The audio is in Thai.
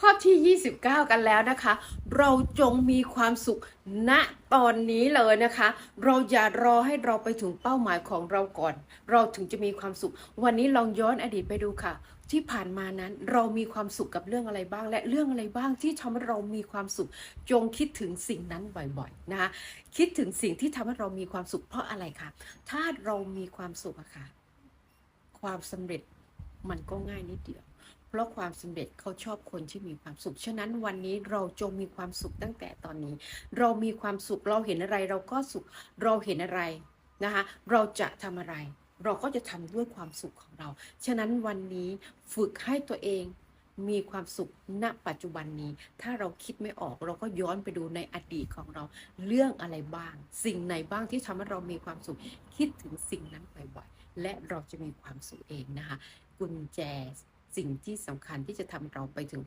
ข้อที่ 29 กันแล้วนะคะ เราจงมีความสุขณตอนนี้เลยนะคะ เราอย่ารอให้เราไปถึงเป้าหมายของเราก่อน เราถึงจะมีความสุข วันนี้ลองย้อนอดีตไปดูค่ะ ที่ผ่านมานั้นเรามีความสุขกับเรื่องอะไรบ้าง และเรื่องอะไรบ้างที่ทำให้เรามีความสุข จงคิดถึงสิ่งนั้นบ่อยๆนะคะคิดถึงสิ่งที่ทำให้เรามีความสุขเพราะอะไรคะถ้าเรามีความสุขอะค่ะ ความสำเร็จ มันก็ง่ายนิดเดียว เพราะความสำเร็จเขาชอบคนที่มีความสุข ฉะนั้นวันนี้เราจงมีความสุขตั้งแต่ตอนนี้ เรามีความสุขเราเห็นอะไรเราก็สุขเราเห็นอะไรนะคะเราจะทำอะไร เราก็จะทำด้วยความสุขของเรา ฉะนั้นวันนี้ฝึกให้ตัวเอง มีความสุขณปัจจุบันนี้ ถ้าเราคิดไม่ออกเราก็ย้อนไปดูในอดีตของเรา เรื่องอะไรบ้าง สิ่งไหนบ้างที่ทำให้เรามีความสุข คิดถึงสิ่งนั้นบ่อยๆและเราจะมีความสุขเองนะคะ กุญแจสิ่งที่สำคัญที่จะทำเราไปถึง